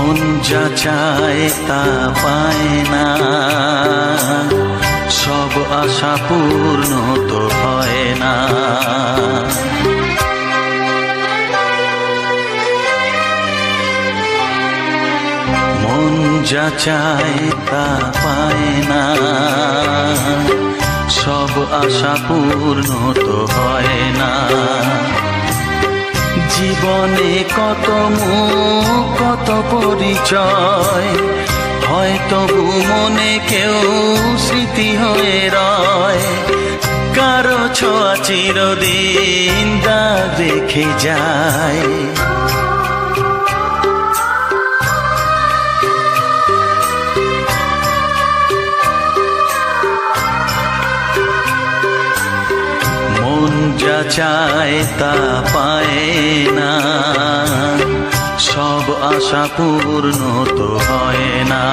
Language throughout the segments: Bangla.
মন যা চায় তা পায় না। সব আশা পূর্ণ তো হয় না। মন যা চায় তা পায় না। সব আশা পূর্ণ তো হয় না। জীবনে কত কত পরিচয়। হয়তো মনে কেউ স্মৃতি হয়ে রয়। কারও ছোঁয়া চিরদিন দাগ রেখে যায়। চায় তা পায় না। সব আশা পূর্ণ তো হয় না।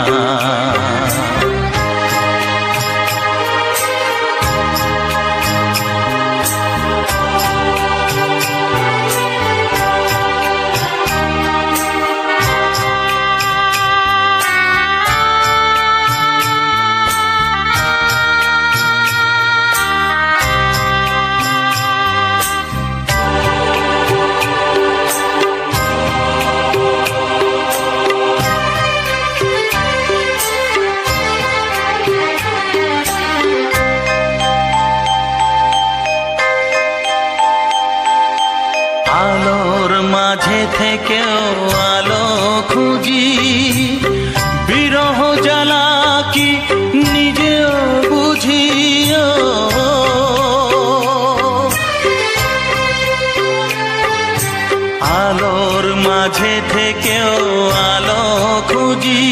আলোর মাঝে থেকেও আলো খুঁজি। বিরহ জ্বালা কি নিজেও বুঝিও? আলোর মাঝে থেকেও আলো খুঁজি।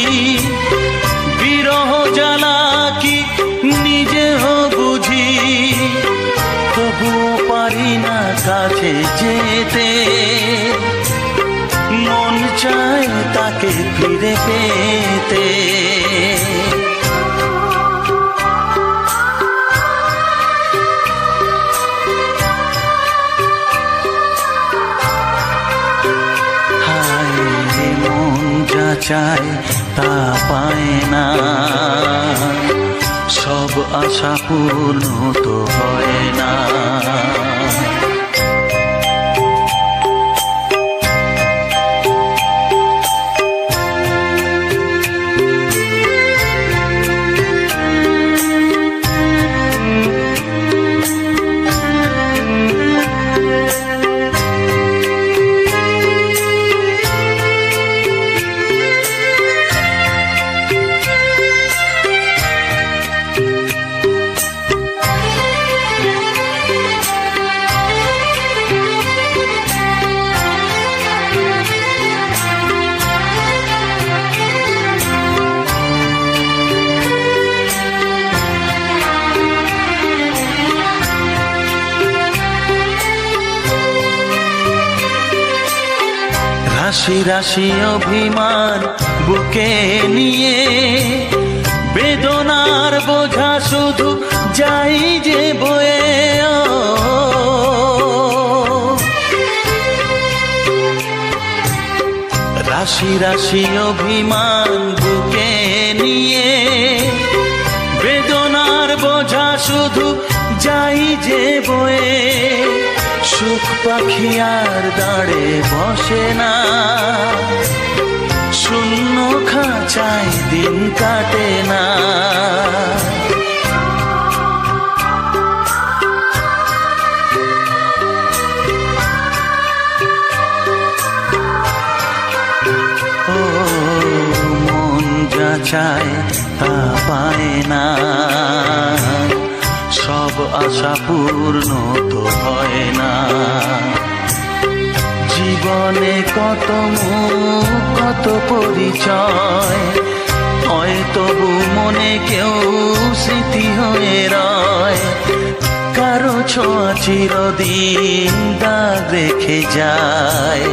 পারি না কাছে যেতে। মন চায় তাকে ফিরে পেতে। চায় তা পায় না। সব আশা পূর্ণ রাশি রাশি অভিমান বুকে নিয়ে, বেদনার বোঝা শুধু যাই যে বয়ে। রাশি রাশি অভিমান বুকে নিয়ে, বেদনার বোঝা শুধু যাই যে বয়ে সুখ পাখি আর দাঁড়ে বসে না। শূন্য খাঁচায় দিন কাটে না। মন চায় তা পায় না। সব আশা পূর্ণ তো হয় না। জীবনে কত কত পরিচয়, হয় তবু মনে কেউ স্মৃতি হয়ে রয়। কারও ছোঁয়া চিরদিন দাগ রেখে যায়।